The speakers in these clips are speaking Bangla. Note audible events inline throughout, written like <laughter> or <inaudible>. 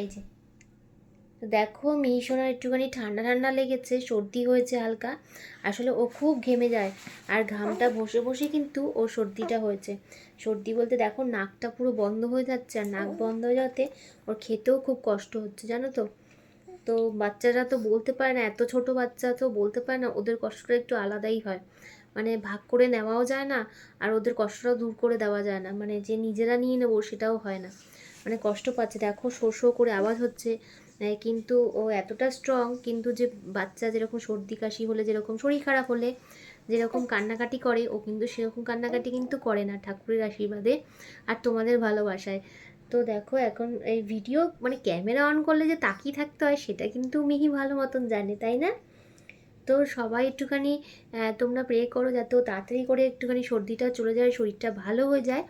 এই যে। তো দেখো, মিহিসোনার একটুখানি ঠান্ডা ঠান্ডা লেগেছে, সর্দি হয়েছে হালকা। আসলে ও খুব ঘেমে যায়, আর ঘামটা বসে বসে কিন্তু ও সর্দিটা হয়েছে। সর্দি বলতে দেখো, নাকটা পুরো বন্ধ হয়ে যাচ্ছে, আর নাক বন্ধ হয়ে যাতে ওর খেতেও খুব কষ্ট হচ্ছে, জানো তো? তো বাচ্চারা তো বলতে পারে না, এত ছোট বাচ্চা তো বলতে পারে না, ওদের কষ্টটা একটু আলাদাই হয়। মানে ভাগ করে নেওয়াও যায় না, আর ওদের কষ্টটাও দূর করে দেওয়া যায় না। মানে যে নিজেরা নিয়ে নেব সেটাও হয় না। মানে কষ্ট পাচ্ছে। দেখো শো শো করে আওয়াজ হচ্ছে। কিন্তু ও এতটা স্ট্রং কিন্তু যে বাচ্চা যেরকম সর্দি কাশি হলে, যেরকম শরীর খারাপ হলে, যেরকম কান্নাকাটি করে, ও কিন্তু সেরকম কান্নাকাটি কিন্তু করে না ঠাকুরের আশীর্বাদে আর তোমাদের ভালোবাসায়। তো দেখো, এখন এই ভিডিও মানে ক্যামেরা অন করলে যে তাকিয়ে থাকতে হয়, সেটা কিন্তু মিহি ভালো মতন জানে, তাই না? তো সবাই একটুখানি তোমরা প্রে করো যাতে তাড়াতাড়ি করে একটুখানি সর্দিটা চলে যায়, শরীরটা ভালো হয়ে যায়।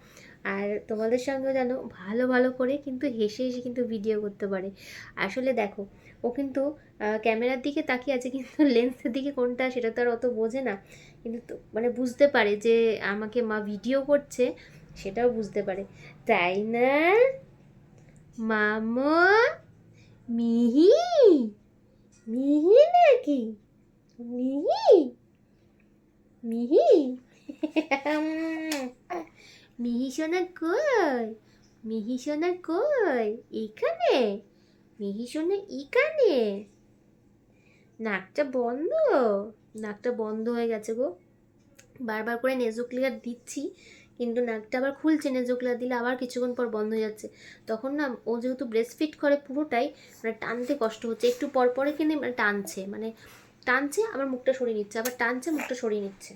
আর তোমাদের সঙ্গেও যেন ভালো ভালো করে কিন্তু হেসে হেসে কিন্তু ভিডিও করতে পারে। আসলে দেখো, ও কিন্তু ক্যামেরার দিকে তাকিয়ে আছে, কিন্তু লেন্সের দিকে কোনটা সেটা তো আর অত বোঝে না। কিন্তু মানে বুঝতে পারে যে আমাকে মা ভিডিও করছে, সেটাও বুঝতে পারে। তাই না? মামা? মিহি? মিহি নাকি? মিহি? মিহি? <laughs> মিহি সোনা কই? মিহি সোনা কই? এখানে? মিহি সোনা এখানে? নাকটা বন্ধ? নাকটা বন্ধ হয়ে গেছে গো। বারবার করে নেজো ক্লিয়ার দিচ্ছি, কিন্তু নাকটা আবার খুলছে। নেজো ক্লিয়ার দিলে আবার কিছুক্ষণ পর বন্ধ হয়ে যাচ্ছে। তখন না, ও যেহেতু ব্রেস্ট ফিট করে পুরোটাই মানে টানতে কষ্ট হচ্ছে। একটু পর পরে কিনে মানে টানছে মানে টানছে, আবার মুখটা সরিয়ে নিচ্ছে, আবার টানছে, মুখটা সরিয়ে নিচ্ছে।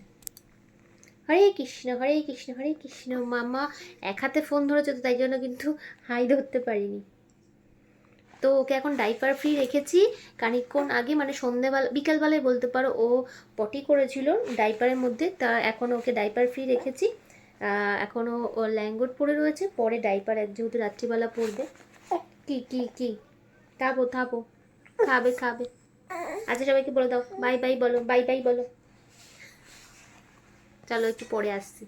হরে কৃষ্ণ হরে কৃষ্ণ হরে কৃষ্ণ। মামা এক হাতে ফোন ধরেছে তো তাই জন্য কিন্তু হাই ধরতে পারিনি। তো ওকে এখন ডাইপার ফ্রি রেখেছি। খানিকক্ষণ আগে মানে সন্ধেবেলা, বিকালবেলায় বলতে পারো ও পটি করেছিল ডাইপারের মধ্যে। তা এখন ওকে ডাইপার ফ্রি রেখেছি। এখনও ও ল্যাঙ্গট পরে রয়েছে। পরে ডাইপার এক, যেহেতু রাত্রিবেলা পরবে। কি কি কি? থাবো থাবো খাবে খাবে। আচ্ছা সবাইকে বলে দাও। বাই বাই বলো, বাই বাই বলো। চলো একটু পরে আসছি।